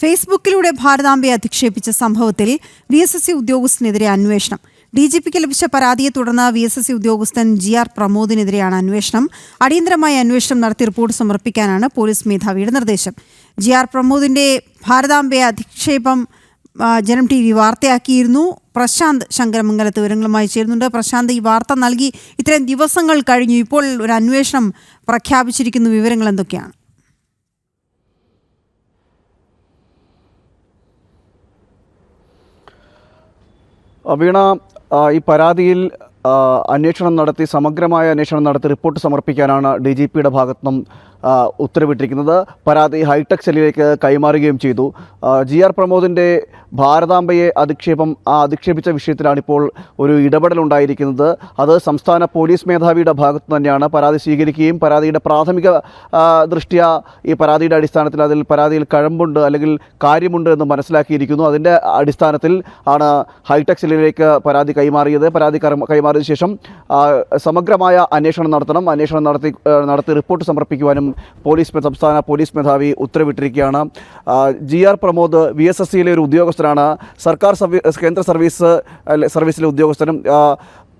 ഫേസ്ബുക്കിലൂടെ ഭാരതാംബയെ അധിക്ഷേപിച്ച സംഭവത്തിൽ വി എസ് എസ് സി ഉദ്യോഗസ്ഥനെതിരെ അന്വേഷണം. ഡി ജി പിക്ക് ലഭിച്ച പരാതിയെ തുടർന്ന് വി എസ് എസ് സി ഉദ്യോഗസ്ഥൻ ജി ആർ പ്രമോദിനെതിരെയാണ് അന്വേഷണം. അടിയന്തരമായി അന്വേഷണം നടത്തി റിപ്പോർട്ട് സമർപ്പിക്കാനാണ് പോലീസ് മേധാവിയുടെ നിർദ്ദേശം. ജി ആർ പ്രമോദിന്റെ ഭാരതാംബയെ അധിക്ഷേപം ജനം ടി വി വാർത്തയാക്കിയിരുന്നു. പ്രശാന്ത് ശങ്കരമംഗലത്ത് വിവരങ്ങളുമായി ചേരുന്നുണ്ട്. പ്രശാന്ത് ഈ വാർത്ത നൽകി ഇത്രയും ദിവസങ്ങൾ കഴിഞ്ഞു. ഇപ്പോൾ ഒരു അന്വേഷണം പ്രഖ്യാപിച്ചിരിക്കുന്ന. വിവരങ്ങൾ എന്തൊക്കെയാണ്? വീണ ഈ പരാതിയിൽ അന്വേഷണം നടത്തി സമഗ്രമായ അന്വേഷണം നടത്തി റിപ്പോർട്ട് സമർപ്പിക്കാനാണ് ഡി ജി പിയുടെ ഭാഗത്തുനിന്നും ഉത്തരവിട്ടിരിക്കുന്നത്. പരാതി ഹൈടെക് സെല്ലിലേക്ക് കൈമാറുകയും ചെയ്തു. ജി ആർ പ്രമോദിന്റെ ഭാരതാംബയെ അധിക്ഷേപം ആ അധിക്ഷേപിച്ച വിഷയത്തിലാണ് ഇപ്പോൾ ഒരു ഇടപെടലുണ്ടായിരിക്കുന്നത് അത് സംസ്ഥാന പോലീസ് മേധാവിയുടെ ഭാഗത്തു തന്നെയാണ്. പരാതി സ്വീകരിക്കുകയും പരാതിയുടെ പ്രാഥമിക ദൃഷ്ടിയ ഈ പരാതിയുടെ അടിസ്ഥാനത്തിൽ അതിൽ പരാതിയിൽ കഴമ്പുണ്ട് അല്ലെങ്കിൽ കാര്യമുണ്ട് എന്ന് മനസ്സിലാക്കിയിരിക്കുന്നു. അതിന്റെ അടിസ്ഥാനത്തിൽ ആണ് ഹൈടെക് സെല്ലിലേക്ക് പരാതി കൈമാറിയത്. പരാതി കറ- കൈമാറിയ ശേഷം സമഗ്രമായ അന്വേഷണം നടത്തണം. അന്വേഷണം നടത്തി നടത്തി റിപ്പോർട്ട് സമർപ്പിക്കുവാനും പോലീസ് സംസ്ഥാന പോലീസ് മേധാവി ഉത്തരവിട്ടിരിക്കുകയാണ്. G R Pramod V S S സിയിലെ ഒരു ഉദ്യോഗസ്ഥനാണ്. സർക്കാർ കേന്ദ്ര സർവീസ് സർവീസിലെ ഉദ്യോഗസ്ഥനും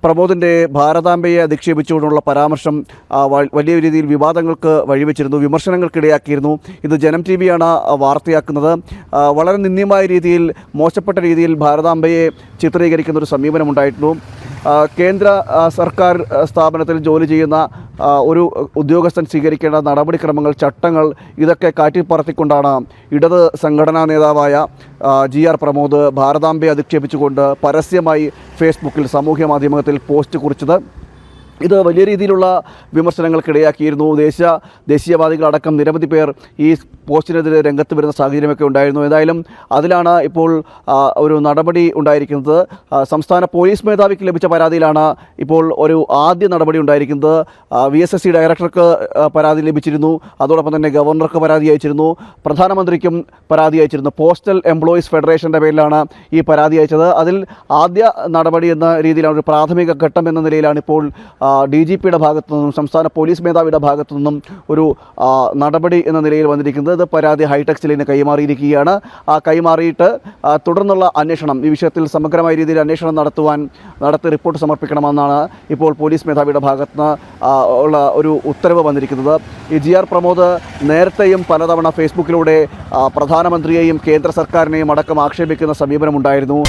പ്രമോദിന്റെ ഭാരതാംബയെ അധിക്ഷേപിച്ചുകൊണ്ടുള്ള പരാമർശം വലിയ രീതിയിൽ വിവാദങ്ങൾക്ക് വഴിവെച്ചിരുന്നു വിമർശനങ്ങൾക്കിടയാക്കിയിരുന്നു. ഇത് ജനം ടി വിയാണ് വാർത്തയാക്കുന്നത്. വളരെ നിന്ദ്യമായ രീതിയിൽ മോശപ്പെട്ട രീതിയിൽ ഭാരതാംബയെ ചിത്രീകരിക്കുന്ന ഒരു സമീപനമുണ്ടായിരുന്നു. ആ, കേന്ദ്ര സർക്കാർ സ്ഥാപനത്തിൽ ജോലി ചെയ്യുന്ന ഒരു ഉദ്യോഗസ്ഥൻ സ്വീകരിക്കേണ്ട നടപടിക്രമങ്ങൾ ചട്ടങ്ങൾ ഇതൊക്കെ കാറ്റിപ്പറത്തിക്കൊണ്ടാണ് ഇടത് സംഘടനാ നേതാവായ ജി ആർ പ്രമോദ് ഭാരതാംബയെ അധിക്ഷേപിച്ചുകൊണ്ട് പരസ്യമായി ഫേസ്ബുക്കിൽ സാമൂഹ്യ മാധ്യമത്തിൽ പോസ്റ്റ് കുറിച്ചത്. ഇത് വലിയ രീതിയിലുള്ള വിമർശനങ്ങൾക്കിടയാക്കിയിരുന്നു ദേശീയ ദേശീയവാദികളടക്കം നിരവധി പേർ ഈ പോസ്റ്റിനെതിരെ രംഗത്ത് വരുന്ന സാഹചര്യമൊക്കെ ഉണ്ടായിരുന്നു. ഏതായാലും അതിലാണ് ഇപ്പോൾ ഒരു നടപടി ഉണ്ടായിരിക്കുന്നത്. സംസ്ഥാന പോലീസ് മേധാവിക്ക് ലഭിച്ച പരാതിയിലാണ് ഇപ്പോൾ ഒരു ആദ്യ നടപടി ഉണ്ടായിരിക്കുന്നത്. വി എസ് എസ് സി ഡയറക്ടർക്ക് പരാതി ലഭിച്ചിരുന്നു. അതോടൊപ്പം തന്നെ ഗവർണർക്ക് പരാതി അയച്ചിരുന്നു. പ്രധാനമന്ത്രിക്കും പരാതി അയച്ചിരുന്നു. പോസ്റ്റൽ എംപ്ലോയീസ് ഫെഡറേഷന്റെ പേരിലാണ് ഈ പരാതി അയച്ചത്. അതിൽ ആദ്യ നടപടി എന്ന രീതിയിലാണ് ഒരു പ്രാഥമിക ഘട്ടം എന്ന നിലയിലാണ് ഇപ്പോൾ ഡി ജി പിയുടെ ഭാഗത്തു നിന്നും സംസ്ഥാന പോലീസ് മേധാവിയുടെ ഭാഗത്തു നിന്നും ഒരു നടപടി എന്ന നിലയിൽ വന്നിരിക്കുന്നത് ഇത് പരാതി ഹൈടെക് സെല്ലിന് കൈമാറിയിരിക്കുകയാണ്. ആ കൈമാറിയിട്ട് തുടർന്നുള്ള അന്വേഷണം ഈ വിഷയത്തിൽ സമഗ്രമായ രീതിയിൽ അന്വേഷണം നടത്തുവാൻ നടത്തി റിപ്പോർട്ട് സമർപ്പിക്കണമെന്നാണ് ഇപ്പോൾ പോലീസ് മേധാവിയുടെ ഭാഗത്ത് നിന്ന് ഉള്ള ഒരു ഉത്തരവ് വന്നിരിക്കുന്നത്. ഈ ജി ആർ പ്രമോദ് നേരത്തെയും പലതവണ ഫേസ്ബുക്കിലൂടെ പ്രധാനമന്ത്രിയെയും കേന്ദ്ര സർക്കാരിനെയും അടക്കം ആക്ഷേപിക്കുന്ന സമീപനമുണ്ടായിരുന്നു.